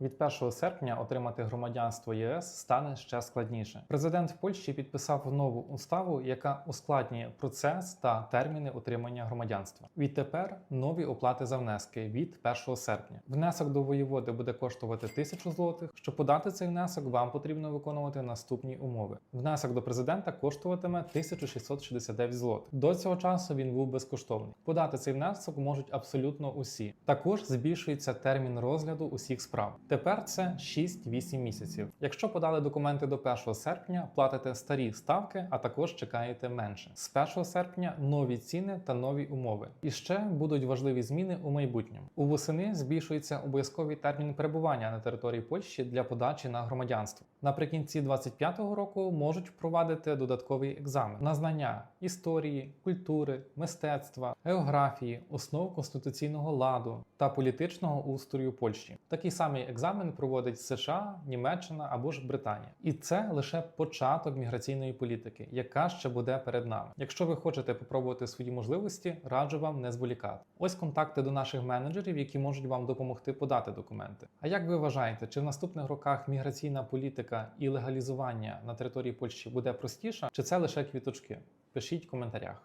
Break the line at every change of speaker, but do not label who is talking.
Від 1 серпня отримати громадянство ЄС стане ще складніше. Президент Польщі підписав нову уставу, яка ускладнює процес та терміни отримання громадянства. Відтепер нові оплати за внески від 1 серпня. Внесок до воєводи буде коштувати 1000 злотих. Щоб подати цей внесок, вам потрібно виконувати наступні умови. Внесок до президента коштуватиме 1669 злотих. До цього часу він був безкоштовний. Подати цей внесок можуть абсолютно усі. Також збільшується термін розгляду усіх справ. Тепер це 6-8 місяців. Якщо подали документи до 1 серпня, платите старі ставки, а також чекаєте менше. З 1 серпня нові ціни та нові умови. І ще будуть важливі зміни у майбутньому. У восени збільшується обов'язковий термін перебування на території Польщі для подачі на громадянство. Наприкінці 25-го року можуть впровадити додатковий екзамен на знання історії, культури, мистецтва, географії, основ конституційного ладу та політичного устрою Польщі. Такий самий екзамен проводить США, Німеччина або ж Британія. І це лише початок міграційної політики, яка ще буде перед нами. Якщо ви хочете попробувати свої можливості, раджу вам не зволікати. Ось контакти до наших менеджерів, які можуть вам допомогти подати документи. А як ви вважаєте, чи в наступних роках міграційна політика і легалізування на території Польщі буде простіша, чи це лише квіточки? Пишіть в коментарях.